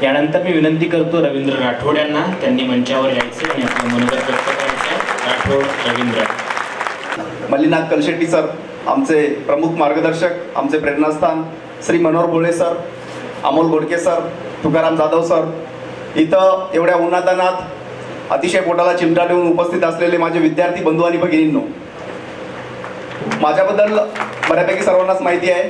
त्यानंतर मी विनंती करतो रवींद्र राठोड यांना त्यांनी मंचावर यायचे आणि आपलं मनोगत व्यक्त करायचं राठोड रवींद्र. मल्लीनाथ कलशेट्टी सर आमचे प्रमुख मार्गदर्शक आमचे प्रेरणास्थान Shri Manohar Bhole sir Amol Godke sir Tukaram Jadhav sir. इथं एवढ्या उन्हातानात अतिशय पोटाला चिमटा देऊन उपस्थित असलेले माझे विद्यार्थी बंधू आणि भगिनींनो माझ्याबद्दल बऱ्यापैकी सर्वांनाच माहिती आहे.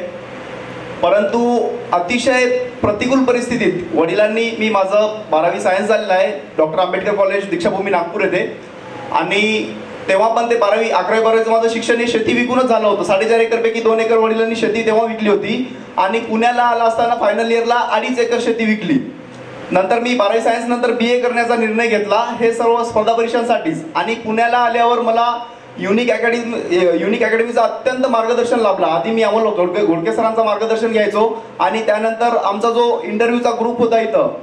परंतु अतिशय प्रतिकूल परिस्थितीत वडिलांनी मी माझं बारावी सायन्स झालेलं आहे डॉक्टर आंबेडकर कॉलेज दीक्षाभूमी नागपूर येथे. आणि तेव्हा पण ते बारावी अकरावी बारावीचं माझं शिक्षण हे शेती विकूनच झालं होतं. साडेचार एकरपैकी दोन एकर वडिलांनी शेती तेव्हा विकली होती. आणि पुण्याला आला असताना फायनल इयरला अडीच एकर शेती विकली. नंतर मी बारावी सायन्स नंतर बी ए करण्याचा निर्णय घेतला. हे सर्व स्पर्धा परीक्षांसाठीच. आणि पुण्याला आल्यावर मला युनिक अकॅडमी युनिक अकॅडमीचं अत्यंत मार्गदर्शन लाभला. आधी मी अमोल घोडके घोडके सरांचं मार्गदर्शन घ्यायचो आणि त्यानंतर आमचा जो इंटरव्ह्यूचा ग्रुप होता इथं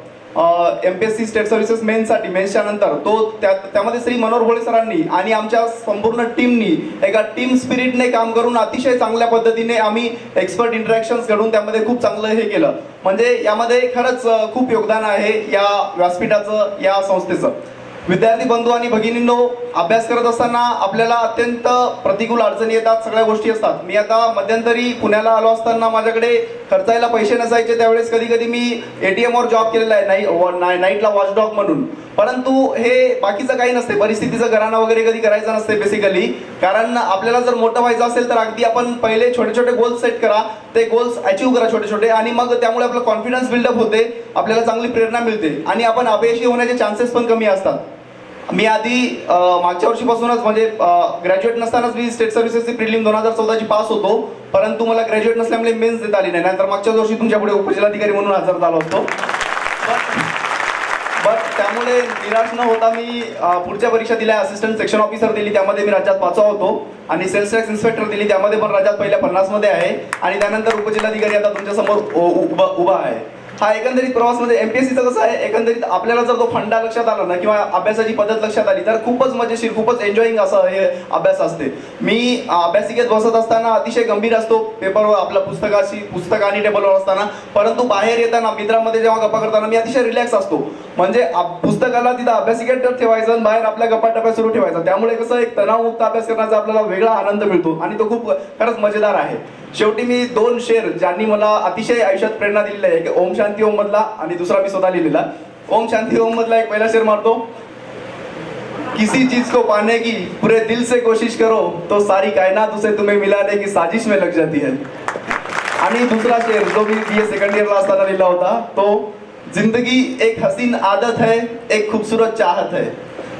M P S C state services मेन्ससाठी मेन्सच्या नंतर तो त्या त्यामध्ये श्री मनोहर भोळे सरांनी आणि आमच्या संपूर्ण टीमनी एका टीम स्पिरिटने काम करून अतिशय चांगल्या पद्धतीने आम्ही एक्सपर्ट इंटरॅक्शन्स घडून त्यामध्ये खूप चांगलं हे केलं. म्हणजे यामध्ये खरंच खूप योगदान आहे या व्यासपीठाचं या संस्थेचं. विद्यार्थी बंधू आणि भगिनींनो अभ्यास करत असताना आपल्याला अत्यंत प्रतिकूल अडचणी येतात सगळ्या गोष्टी असतात. मी आता मध्यंतरी पुण्याला आलो असताना माझ्याकडे खर्चायला पैसे नसायचे त्यावेळेस कधी कधी मी एटीएम वर जॉब केलेला आहे नाईट नाईटला वॉचडॉग म्हणून. परंतु हे बाकीचं काही नसते परिस्थितीचं घराणा वगैरे कधी करायचं नसते बेसिकली कारण आपल्याला जर मोठं व्हायचं असेल तर अगदी आपण पहिले छोटे छोटे गोल्स सेट करा ते गोल्स अचीव्ह करा छोटे छोटे आणि मग त्यामुळे आपलं कॉन्फिडन्स बिल्डअप होते आपल्याला चांगली प्रेरणा मिळते आणि आपण अपयशी होण्याचे चान्सेस पण कमी असतात. मी आधी मागच्या वर्षीपासूनच म्हणजे ग्रॅज्युएट नसतानाच मी स्टेट सर्व्हिसेसची प्रिलिम दोन हजार चौदाची पास होतो. परंतु मला ग्रॅज्युएट नसल्यामुळे मेन्स देता आली नाही. नंतर मागच्याच वर्षी तुमच्यापुढे उपजिल्हाधिकारी म्हणून हजर झालो असतो. बट त्यामुळे निराश न होता मी पुढच्या परीक्षा दिल्या. असिस्टंट सेक्शन ऑफिसर दिली. त्यामध्ये मी राज्यात पाचवा होतो. आणि सेल्स टॅक्स इन्स्पेक्टर दिली. त्यामध्ये पण राज्यात पहिल्या पन्नासमध्ये आहे. आणि त्यानंतर उपजिल्हाधिकारी आता तुमच्यासमोर उभा उभा आहे. हा एकंदरीत प्रवास म्हणजे एमपीएससीचा कसं आहे? एकंदरीत आपल्याला जर तो फंडा लक्षात आला ना किंवा अभ्यासाची पद्धत लक्षात आली तर खूपच मजेशीर खूपच एन्जॉईंग असं हे अभ्यास असते. मी अभ्यासिकेत बसत असताना अतिशय गंभीर असतो पेपरवर आपल्या पुस्तकाशी पुस्तक आणि टेबलवर असताना. परंतु बाहेर येताना मित्रांमध्ये जेव्हा गप्पा करताना मी अतिशय रिलॅक्स असतो. म्हणजे पुस्तकाला तिथं अभ्यासिकेत ठेवायचं आणि बाहेर आपल्या गप्पा टप्प्या सुरू ठेवायचा. त्यामुळे कसं एक तणावमुक्त अभ्यास करण्याचा आपल्याला वेगळा आनंद मिळतो आणि तो खूप खरंच मजेदार आहे. शेवटी मी दोन शेर ज्यांनी मला अतिशय आयुष्यात प्रेरणा दिलेली आहे एक ओम शांती ओम मधला आणि दुसरा मी स्वतः लिहिलेला. ओम शांती ओम मधला एक पहिला शेर मारतो. किसी चीज को पाने की पूरे दिल से कोशिश करो तो सारी कायनात उसे तुम्हें मिलाने की साजिश में लग जाती है। आणि दुसरा शेर जो मी बी ए सेकंड इयरला असताना लिहिला होता तो जिंदगी एक हसीन आदत है एक खूबसूरत चाहत है।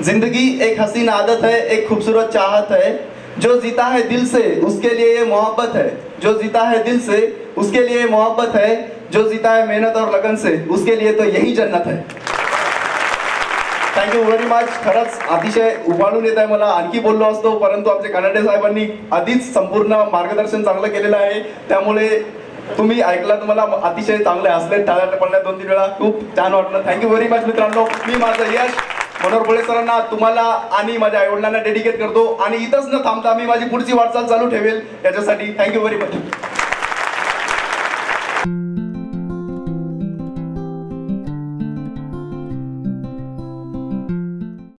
जिंदगी एक हसीन आदत है एक खूबसूरत चाहत है जो जीता है दिल से उसके लिए ये मोहब्बत है। जो जीता है दिल से उसके लिए मोहब्बत है। जो जीता है मेहनत और लगन से उसके लिए तो यही जन्नत है। थँक्यू व्हेरी मच खरंच अतिशय उभाळून येत आहे मला. आणखी बोललो असतो परंतु आमचे कनाडे साहेबांनी आधीच संपूर्ण मार्गदर्शन चांगलं केलेलं आहे. त्यामुळे तुम्ही ऐकला तुम्हाला अतिशय चांगले असले टाळ्या पडल्या दोन तीन वेळा. खूप छान वाटलं. थँक्यू व्हेरी मच मित्रांनो. मी माझं यश मनोहर भोळे सरांना तुम्हाला आणि माझ्या आईवडिलांना डेडिकेट करतो आणि इथंच न थांबता मी माझी पुढची वाटचाल चालू ठेवेल. त्याच्यासाठी थँक्यू व्हेरी मच